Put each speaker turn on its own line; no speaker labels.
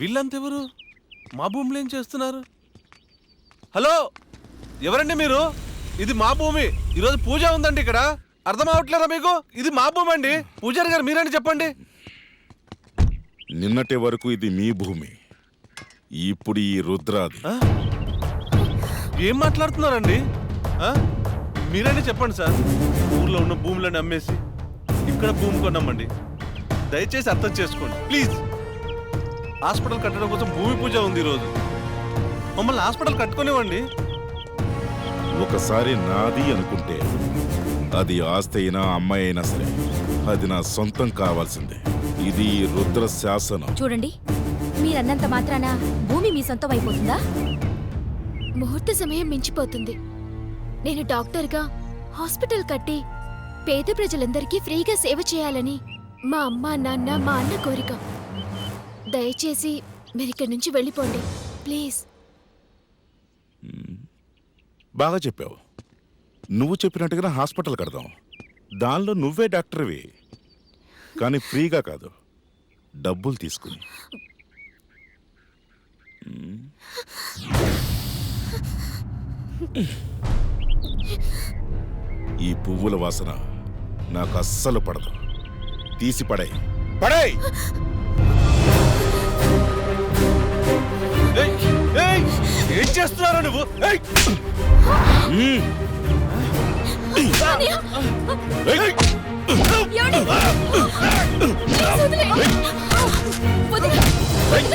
వీళ్ళంతెవరు? మా భూమిలో ఏం చేస్తున్నారు? హలో ఎవరండి మీరు? ఇది మా భూమి. ఈరోజు పూజ ఉందండి ఇక్కడ. అర్థం అవట్లేదా మీకు? ఇది మా భూమి అండి. పూజారి గారు మీరండి చెప్పండి.
నిన్నటి వరకు ఇది మీ భూమి. ఇప్పుడు ఈ రుద్రాది.
ఆ? ఏం మాట్లాడుతున్నారండి? ఆ? మీరండి చెప్పండి సార్. ఊర్లో ఉన్న భూములను అమ్మేసి ఇక్కడ భూమి కొన్నామండి దయచేసి అర్థం చేసుకోండి. ప్లీజ్. హాస్పిటల్ కట్టడం కోసం భూమి పూజ ఉంది ఈరోజు. మమ్మల్ని హాస్పిటల్ కట్టుకునేవ్వండి.
ఒకసారి నాది అనుకుంటే అది ఆస్తి అయినా అమ్మాయి అయినా సరే అది నా సొంతం కావాల్సిందే. ఇది రుద్ర శాసనం
చూడండి మీరన్నంత మాత్రాన భూమి మీ సొంతం అయిపోతుందా?
ముహూర్త సమయం మించిపోతుంది. నేను డాక్టర్గా హాస్పిటల్ కట్టి పేద ప్రజలందరికీ ఫ్రీగా సేవ చేయాలని మా అమ్మ నాన్న మా అన్న కోరిక. దయచేసి మీరు ఇక్కడి నుంచి వెళ్ళిపోండి. ప్లీజ్.
బాగా చెప్పావు. నువ్వు చెప్పినట్టుగా హాస్పిటల్ కడదాం. దానిలో నువ్వే డాక్టర్వి. కానీ ఫ్రీగా కాదు. డబ్బులు తీసుకుని. ఈ పువ్వుల వాసన నాకు అస్సలు పడదు. తీసి పడే పడే
చేస్తున్నారా నువ్వు.
వదిన.